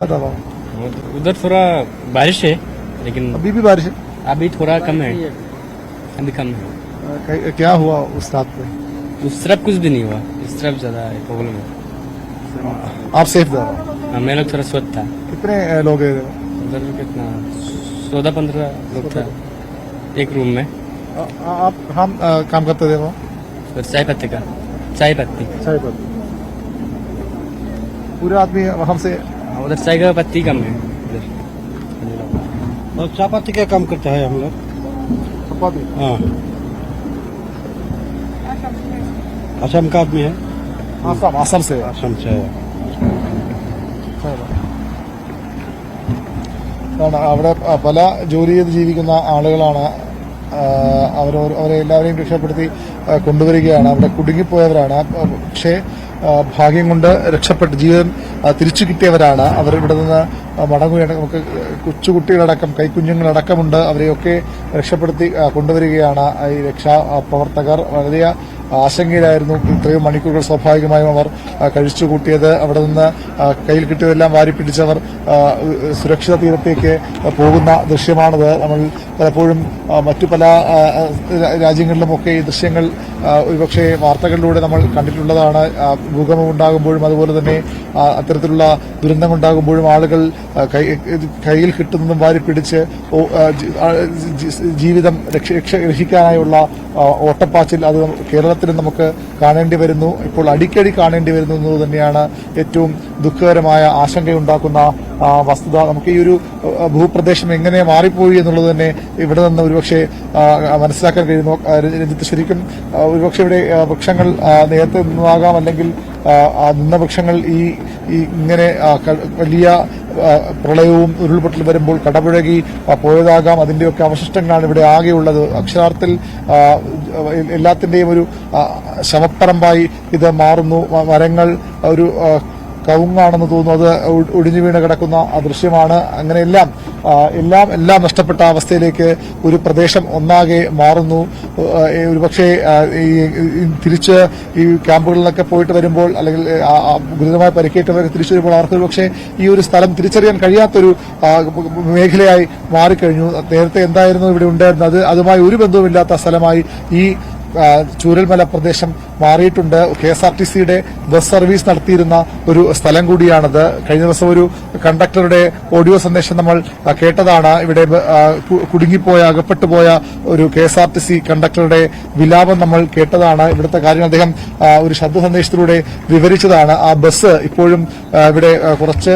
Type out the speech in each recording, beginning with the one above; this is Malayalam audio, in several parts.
उधर थोड़ा बारिश है लेकिन अभी भी बारिश है? अभी थोड़ा कम है। अभी कम है। क्या हुआ उस रात में उस तरफ़ कुछ भी नहीं हुआ। इस तरफ़ ज़्यादा प्रॉब्लम है। आप सेफ़ था? हाँ, मैं लोग थोड़ा स्वच्छ था। कितने लोग हैं उधर कितना? चौदह पंद्रह लोग था। एक रूम में। अ, आप हम अ, काम करते थे वहाँ? चाय पत्ती का। चाय पत्ती। चाय पर पूरे आदमी वहाँ से हाँ, उधर चाय का पत्ती कम है उधर और चापाती का काम करता है हम लोग चपाती हाँ असम का आदमी है आसाम आसाम से असम से है ആണ് അവിടെ പ- പല ജോലി ചെയ്ത് ജീവിക്കുന്ന ആളുകളാണ് ആ, അവർ അവരെ എല്ലാവരെയും രക്ഷപ്പെടുത്തി ആ, കൊണ്ടുവരികയാണ്. അവിടെ കുടുങ്ങിപ്പോയവരാണ്. പക്ഷേ ഭാഗ്യം കൊണ്ട് രക്ഷപ്പെട്ട് ജീവൻ തിരിച്ചു കിട്ടിയവരാണ്. അവർ ഇവിടെ നിന്ന് മടങ്ങുകയാണ്. നമുക്ക് കൊച്ചുകുട്ടികളടക്കം കൈക്കുഞ്ഞുങ്ങളടക്കമുണ്ട്. അവരെയൊക്കെ രക്ഷപ്പെടുത്തി കൊണ്ടുവരികയാണ്. ഈ രക്ഷാ പ്രവർത്തകർ വലിയ ആശങ്കയിലായിരുന്നു. ഇത്രയും മണിക്കൂറുകൾ സ്വാഭാവികമായും അവർ കഴിച്ചു കൂട്ടിയത്. അവിടെ നിന്ന് കയ്യിൽ കിട്ടിയതെല്ലാം വാരി പിടിച്ചവർ സുരക്ഷിത തീരത്തേക്ക് പോകുന്ന ദൃശ്യമാണത്. നമ്മൾ പലപ്പോഴും മറ്റു പല രാജ്യങ്ങളിലുമൊക്കെ ഈ ദൃശ്യങ്ങൾ ഒരുപക്ഷെ വാർത്തകളിലൂടെ നമ്മൾ കണ്ടിട്ടുള്ളതാണ്. ഭൂകമ്പം ഉണ്ടാകുമ്പോഴും അതുപോലെ തന്നെ അത്തരത്തിലുള്ള ദുരന്തം ഉണ്ടാകുമ്പോഴും ആളുകൾ കയ്യിൽ കിട്ടുന്നതും വാരി പിടിച്ച് ജീവിതം രക്ഷ- രക്ഷ- രക്ഷിക്കാനായുള്ള ഓട്ടപ്പാച്ചിൽ അത് കേരളത്തിൽ നമുക്ക് കാണേണ്ടി വരുന്നു. ഇപ്പോൾ അടിക്കടി കാണേണ്ടി വരുന്നു എന്നത് തന്നെയാണ് ഏറ്റവും ദുഃഖകരമായ ആശങ്കയുണ്ടാക്കുന്ന വസ്തുത. നമുക്ക് ഈ ഒരു ഭൂപ്രദേശം എങ്ങനെ മാറിപ്പോയി എന്നുള്ളത് തന്നെ ഇവിടെ നിന്ന് ഒരുപക്ഷെ മനസ്സിലാക്കാൻ കഴിയുന്നു. രഞ്ജിത്ത് ശരിക്കും ഒരുപക്ഷെ ഇവിടെ വൃക്ഷങ്ങൾ നേരത്തെ നിന്നാകാം അല്ലെങ്കിൽ നിന്ന വൃക്ഷങ്ങൾ ഈ ഇങ്ങനെ വലിയ പ്രളയവും ഉരുൾപൊട്ടൽ വരുമ്പോൾ കടപുഴകി പോയതാകാം. അതിന്റെയൊക്കെ അവശിഷ്ടങ്ങളാണ് ഇവിടെ ആകെയുള്ളത്. അക്ഷരാർത്ഥത്തിൽ എല്ലാത്തിന്റെയും ഒരു ശമപ്പറമ്പായി ഇത് മാറുന്നു. മരങ്ങൾ ഒരു കവുങ്ങാണെന്ന് തോന്നുന്നു. അത് ഒടിഞ്ഞു വീണ് കിടക്കുന്ന ദൃശ്യമാണ്. അങ്ങനെയെല്ലാം എല്ലാം എല്ലാം നഷ്ടപ്പെട്ട അവസ്ഥയിലേക്ക് ഒരു പ്രദേശം ഒന്നാകെ മാറുന്നു. ഒരുപക്ഷെ ഈ തിരിച്ച് ഈ ക്യാമ്പുകളിലൊക്കെ പോയിട്ട് വരുമ്പോൾ അല്ലെങ്കിൽ ഗുരുതരമായി പരിക്കേറ്റവർ തിരിച്ചു വരുമ്പോൾ അവർക്ക് ഒരുപക്ഷെ ഈ ഒരു സ്ഥലം തിരിച്ചറിയാൻ കഴിയാത്തൊരു മേഖലയായി മാറിക്കഴിഞ്ഞു. നേരത്തെ എന്തായിരുന്നു ഇവിടെ ഉണ്ടായിരുന്നത്? അത് അതുമായി ഒരു ബന്ധവുമില്ലാത്ത സ്ഥലമായി ഈ ചൂരൽമല പ്രദേശം മാറിയിട്ടുണ്ട്. കെ എസ് ആർ ടി സിയുടെ ബസ് സർവീസ് നടത്തിയിരുന്ന ഒരു സ്ഥലം കൂടിയാണത്. കഴിഞ്ഞ ദിവസം ഒരു കണ്ടക്ടറുടെ ഓഡിയോ സന്ദേശം നമ്മൾ കേട്ടതാണ്. ഇവിടെ കുടുങ്ങിപ്പോയ അകപ്പെട്ടു പോയ ഒരു K S R T C കണ്ടക്ടറുടെ വിലാപം നമ്മൾ കേട്ടതാണ്. ഇവിടുത്തെ കാര്യങ്ങൾ അദ്ദേഹം ഒരു ശബ്ദ സന്ദേശത്തിലൂടെ വിവരിച്ചതാണ്. ആ ബസ് ഇപ്പോഴും ഇവിടെ കുറച്ച്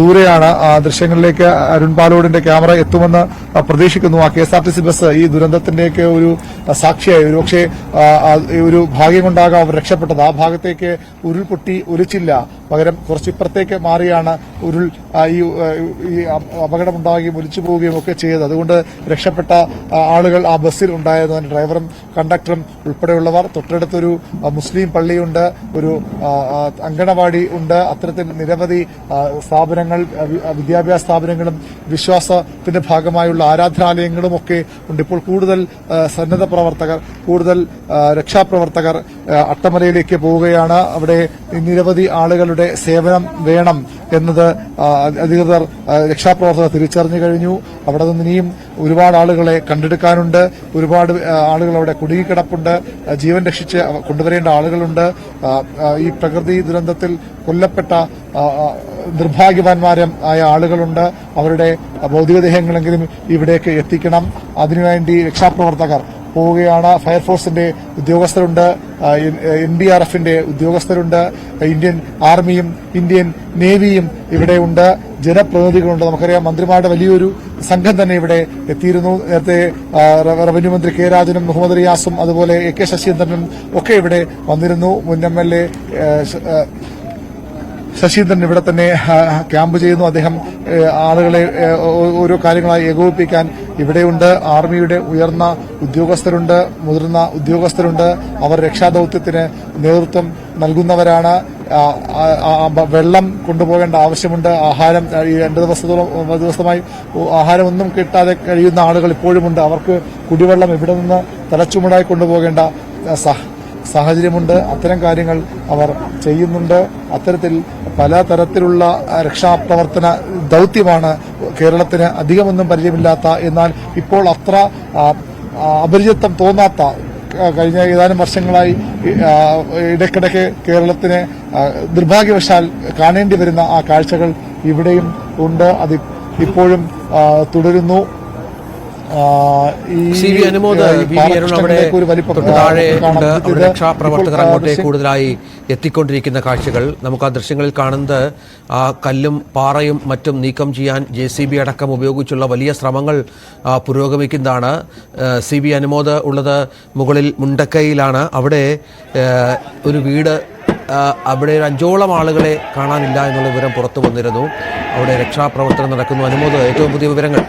ദൂരെയാണ്. ദൃശ്യങ്ങളിലേക്ക് അരുൺ പാലോടിന്റെ ക്യാമറ എത്തുമെന്ന് പ്രതീക്ഷിക്കുന്നു. ആ K S R T C bus ഈ ദുരന്തത്തിന്റെയൊക്കെ ഒരു സാക്ഷിയായി. ഒരുപക്ഷെ ഒരു ഭാഗ്യം കൊണ്ടാകാം അവർ രക്ഷപ്പെട്ടത്. ആ ഭാഗത്തേക്ക് ഉരുൾപൊട്ടി ഒലിച്ചില്ല. പകരം കുറച്ച് ഇപ്പുറത്തേക്ക് മാറിയാണ് ഉരുൾ ഈ അപകടം ഈ അപകടമുണ്ടാകുകയും ഒലിച്ചു പോവുകയും ഒക്കെ ചെയ്തത്. അതുകൊണ്ട് രക്ഷപ്പെട്ട ആളുകൾ ആ ബസ്സിൽ ഉണ്ടായിരുന്നു ഡ്രൈവറും കണ്ടക്ടറും ഉൾപ്പെടെയുള്ളവർ. തൊട്ടടുത്തൊരു മുസ്ലിം പള്ളിയുണ്ട്. ഒരു അങ്കണവാടി ഉണ്ട്. അത്തരത്തിൽ നിരവധി സ്ഥാപനങ്ങൾ വിദ്യാഭ്യാസ സ്ഥാപനങ്ങളും വിശ്വാസത്തിന്റെ ഭാഗമായുള്ള ആരാധനാലയങ്ങളും ഒക്കെ ഉണ്ട്. ഇപ്പോൾ കൂടുതൽ സന്നദ്ധ പ്രവർത്തകർ കൂടുതൽ രക്ഷാപ്രവർത്തകർ അട്ടമലയിലേക്ക് പോവുകയാണ്. അവിടെ നിരവധി ആളുകളുടെ സേവനം വേണം എന്നത് അധികൃതർ രക്ഷാപ്രവർത്തകർ തിരിച്ചറിഞ്ഞു കഴിഞ്ഞു. അവിടെ നിന്ന് ഇനിയും ഒരുപാട് ആളുകളെ കണ്ടെടുക്കാനുണ്ട്. ഒരുപാട് ആളുകൾ അവിടെ കുടുങ്ങിക്കിടപ്പുണ്ട്. ജീവൻ രക്ഷിച്ച് കൊണ്ടുവരേണ്ട ആളുകളുണ്ട്. ഈ പ്രകൃതി ദുരന്തത്തിൽ കൊല്ലപ്പെട്ട നിർഭാഗ്യവാന്മാരും ആയ ആളുകളുണ്ട്. അവരുടെ ഭൗതികദേഹങ്ങളെങ്കിലും ഇവിടേക്ക് എത്തിക്കണം. അതിനുവേണ്ടി രക്ഷാപ്രവർത്തകർ പോവുകയാണ്. ഫയർഫോഴ്സിന്റെ ഉദ്യോഗസ്ഥരുണ്ട്. എൻ ഡി ആർ എഫിന്റെ ഉദ്യോഗസ്ഥരുണ്ട്. ഇന്ത്യൻ ആർമിയും ഇന്ത്യൻ നേവിയും ഇവിടെയുണ്ട് ജനപ്രതിനിധികളുണ്ട്. നമുക്കറിയാം മന്ത്രിമാരുടെ വലിയൊരു സംഘം തന്നെ ഇവിടെ എത്തിയിരുന്നു. നേരത്തെ റവന്യൂ മന്ത്രി കെ രാജനും മുഹമ്മദ് റിയാസും അതുപോലെ എ കെ ശശീന്ദ്രനും ഒക്കെ ഇവിടെ വന്നിരുന്നു. മുൻ എം എൽ എ ശശീന്ദ്രൻ ഇവിടെ തന്നെ ക്യാമ്പ് ചെയ്യുന്നു. അദ്ദേഹം ആളുകളെ ഓരോ കാര്യങ്ങളായി ഏകോപിപ്പിക്കാൻ ഇവിടെയുണ്ട്. ആർമിയുടെ ഉയർന്ന ഉദ്യോഗസ്ഥരുണ്ട് മുതിർന്ന ഉദ്യോഗസ്ഥരുണ്ട്. അവർ രക്ഷാദൌത്യത്തിന് നേതൃത്വം നൽകുന്നവരാണ്. വെള്ളം കൊണ്ടുപോകേണ്ട ആവശ്യമുണ്ട്. ആഹാരം ഈ രണ്ട് ദിവസത്തോളം ദിവസമായി ആഹാരമൊന്നും കിട്ടാതെ കഴിയുന്ന ആളുകൾ ഇപ്പോഴുമുണ്ട്. അവർക്ക് കുടിവെള്ളം ഇവിടെ നിന്ന് തലച്ചുമടായി കൊണ്ടുപോകേണ്ട സഹ സാഹചര്യമുണ്ട്. അത്തരം കാര്യങ്ങൾ അവർ ചെയ്യുന്നുണ്ട്. അത്തരത്തിൽ പലതരത്തിലുള്ള തരത്തിലുള്ള രക്ഷാപ്രവർത്തന ദൗത്യമാണ് കേരളത്തിന് അധികമൊന്നും പരിചയമില്ലാത്ത. എന്നാൽ ഇപ്പോൾ അത്ര ആ, ആ, അപരിചിതം തോന്നാത്ത കഴിഞ്ഞ ഏതാനും വർഷങ്ങളായി ഇടയ്ക്കിടയ്ക്ക് കേരളത്തിന് നിർഭാഗ്യവശാൽ കാണേണ്ടി വരുന്ന ആ കാഴ്ചകൾ ഇവിടെയും ഉണ്ട്. അത് ഇപ്പോഴും തുടരുന്നു. സി വി അനുമോദ് ഈ വി വി അരുൺ അവിടെ താഴെ ഉണ്ട്. അവിടെ രക്ഷാപ്രവർത്തകർ അങ്ങോട്ടേക്ക് കൂടുതലായി എത്തിക്കൊണ്ടിരിക്കുന്ന കാഴ്ചകൾ. നമുക്ക് ആ ദൃശ്യങ്ങളിൽ കാണുന്നത് ആ കല്ലും പാറയും മറ്റും നീക്കം ചെയ്യാൻ ജെ സി ബി അടക്കം ഉപയോഗിച്ചുള്ള വലിയ ശ്രമങ്ങൾ പുരോഗമിക്കുന്നതാണ്. സി ബി അനുമോദ് ഉള്ളത് മുകളിൽ മുണ്ടക്കൈയിലാണ്. അവിടെ ഒരു വീട് അവിടെ ഒരു അഞ്ചോളം ആളുകളെ കാണാനില്ല എന്നുള്ള വിവരം പുറത്തു വന്നിരുന്നു. അവിടെ രക്ഷാപ്രവർത്തനം നടക്കുന്നു. അനുമോദ് ഏറ്റവും പുതിയ വിവരങ്ങൾ.